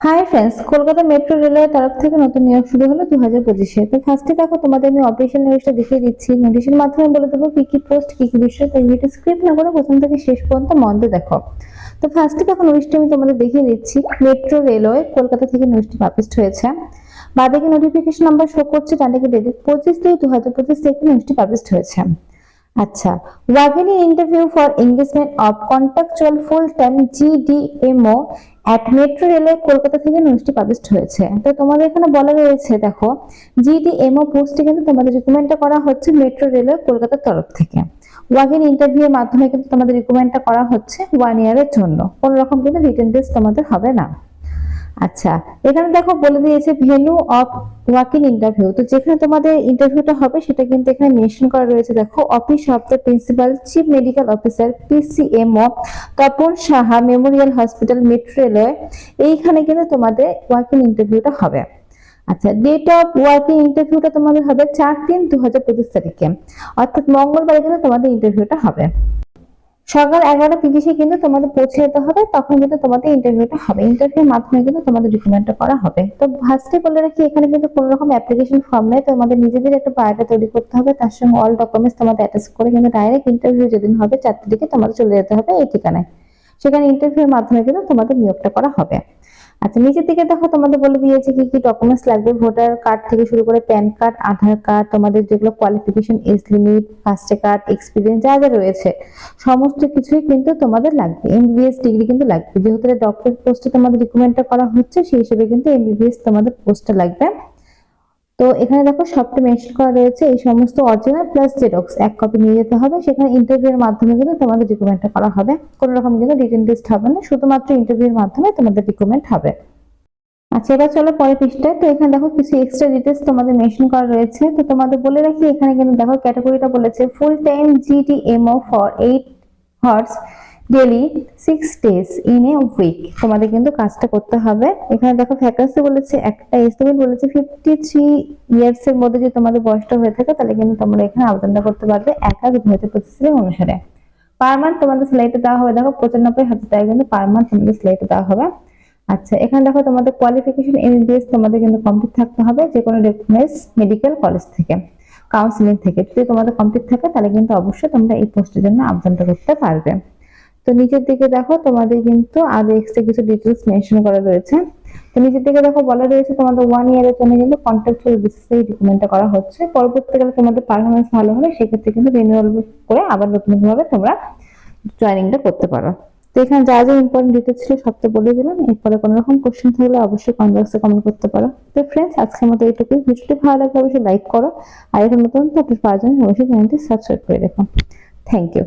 Hi friends Kolkata metro রেলের তরফ থেকে নতুন নিয়োগ শুরু হলো দু হাজার পঁচিশে। তো ফার্স্টে দেখো, তোমাদের আমি অপারেশন নোটিশটা দেখিয়ে দিচ্ছি। নোটিশের মাধ্যমে বলে দেবো কি কি পোস্ট কি কি বিষয়, তো ভিডিও স্ক্রিপ্ট না করে প্রথম থেকে শেষ পর্যন্ত মন দিয়ে দেখো। তো ফার্স্টে দেখো নোটিশটা আমি তোমাদের দেখিয়ে দিচ্ছি। মেট্রো রেলওয়ে কলকাতা থেকে নোটিশটি পাবলিশ হয়েছে। বাদিকে নোটিফিকেশন নাম্বার শো করছে, ডানদিকে ডেট পঁচিশ দুই দু হাজার পঁচিশ থেকে নোটিশটি পাবলিশ হয়েছে। আচ্ছা walk in interview for engagement of contractual full time GDMO at metro railway Kolkata থেকে নিউজটি পাবলিশ হয়েছে। তো তোমাদের এখানে বলা রয়েছে, দেখো জিডিএমও পোস্টে কিন্তু তোমাদের রিকমেন্ডটা করা হচ্ছে মেট্রো রেলওয়ে কলকাতার তরফ থেকে। ওয়াগিন ইন্টারভিউ এর মাধ্যমে কিন্তু তোমাদের রিকমেন্ডটা করা হচ্ছে ওয়ান ইয়ারের জন্য। কোনো রকম কিন্তু রিটেন টেস্ট তোমাদের হবে না। আচ্ছা এখানে দেখো বলে দিয়েছে ভেনু অফ ওয়াকিং ইন্টারভিউ। তো যেখানে তোমাদের ইন্টারভিউটা হবে, সেটা কিন্তু এখানে মেনশন করা রয়েছে। দেখো, office of the principal, chief medical officer, PCMO, Tapan Saha, memorial hospital metro railway এইখানে কিন্তু তোমাদের ওয়াকিং ইন্টারভিউটা হবে। আচ্ছা ডেট অফ ওয়ার্কিং ইন্টারভিউটা তোমাদের হবে চার তিন দু হাজার পঁচিশ তারিখে। অর্থাৎ মঙ্গলবার কিন্তু তোমাদের ইন্টারভিউটা হবে। সকাল এগারোটা তিরিশে কিন্তু তোমাদের পৌঁছে যেতে হবে, তখন কিন্তু তোমাদের ইন্টারভিউটা হবে। ইন্টারভিউর মাধ্যমে কিন্তু তোমাদের ডকুমেন্টটা করা হবে। তো ফার্স্টে বলে রাখি, এখানে কিন্তু কোনো রকম অ্যাপ্লিকেশন ফর্ম নেই তোমাদের নিজেদের একটা বায়োটা তৈরি করতে হবে, তার সঙ্গে অল ডকুমেন্টস তোমাদের অ্যাটাচ করে কিন্তু ডাইরেক্ট ইন্টারভিউ যেদিন হবে চারটে দিকে তোমাদের চলে যেতে হবে এই ঠিকানায়। সেখানে ইন্টারভিউর মাধ্যমে কিন্তু তোমাদের নিয়োগটা করা হবে। আচ্ছা নিচের দিকে দেখো, তোমাদের বলে দিয়েছে কি কি ডকুমেন্টস লাগবে। ভোটার কার্ড থেকে শুরু করে প্যান কার্ড আধার কার্ড তোমাদের যেগুলো qualification age limit first card experience যা যা রয়েছে। সমস্ত কিছুই কিন্তু তোমাদের লাগবে। এমবিবিএস ডিগ্রি কিন্তু লাগবে। যেহেতু ডক্টর পোস্টে তোমাদের রিকমেন্ডটা করা হচ্ছে, সেই হিসেবে কিন্তু এমবিবিএস তোমাদের পোস্টটা লাগবে। তো এখানে দেখো সবটা মেনশন করা রয়েছে, এই সমস্ত অরিজিনাল প্লাস জেরক্স এক কপি নিয়ে যেতে হবে। সেখানে ইন্টারভিউর মাধ্যমে কিন্তু তোমাদের রিকমেন্ডটা করা হবে। কোনো রকম কিন্তু রিটেন টেস্ট হবে না, শুধুমাত্র ইন্টারভিউর মাধ্যমে তোমাদের রিকমেন্ড হবে। আচ্ছা এবার চলো পরের পৃষ্ঠায়। তো এখানে দেখো কিছু এক্সট্রা ডিটেলস তোমাদের মেনশন করা রয়েছে। তো তোমাদের বলে রাখি, এখানে কিন্তু দেখো ক্যাটাগরিটা বলেছে full time GDMO for eight hours daily six days in a week তোমাদের কিন্তু কাজটা করতে হবে। এখানে দেখো ভ্যাকান্সি বলেছে একটা এস্টিমেট বলেছে ফিফটি থ্রি ইয়ার্স এর মধ্যে যদি তোমাদের বয়সটা হয়ে থাকে, তাহলে কিন্তু তোমরা এখানে আবেদনটা করতে পারবে একা হাজার পঁচিশ অনুসারে। পার মান্থ তোমাদের স্লাইটে দেওয়া হবে। দেখো পঁচানব্বই হাজার টাকা কিন্তু পার মান্থ তোমাদের স্লাইটে দেওয়া হবে। আচ্ছা এখানে দেখো তোমাদের কোয়ালিফিকেশন এমবিবিএস তোমাদের কিন্তু কমপ্লিট থাকতে হবে যে কোনো রেফারেন্স মেডিকেল কলেজ থেকে কাউন্সিলিং থেকে। যদি তোমাদের কমপ্লিট থাকে, তাহলে কিন্তু অবশ্যই তোমরা এই পোস্টের জন্য আবেদনটা করতে পারবে। তো নিচের দিকে দেখো তোমাদের কিন্তু আরও এক্সট্রা কিছু ডিটেলস মেনশন করা রয়েছে। তো নিচের দিকে দেখো বলা রয়েছে তোমাদের ওয়ান ইয়ারের জন্য কিন্তু কন্ট্রাকচুয়াল বেসিসে করা হচ্ছে। পরবর্তীকালে তোমাদের পারফরমেন্স ভালো সেক্ষেত্রে কিন্তু রিনিউয়াল করে আবার তোমরা জয়েনিংটা করতে পারো। তো এখানে যা যা ইম্পর্টেন্ট ডিটেলস ছিল সব তো বলে দিলাম। এরপরে কোনো রকম কোশ্চেন থাকলে অবশ্যই কমেন্ট বক্সে কমেন্ট করতে পারো। তো ফ্রেন্ডস আজকের মতো এইটুকুই। ভিডিওটি ভালো লাগলে অবশ্যই লাইক করো। আর এর মতন তো আপনি পাওয়ার অবশ্যই চ্যানেলটি সাবস্ক্রাইব করে রেখো। Thank you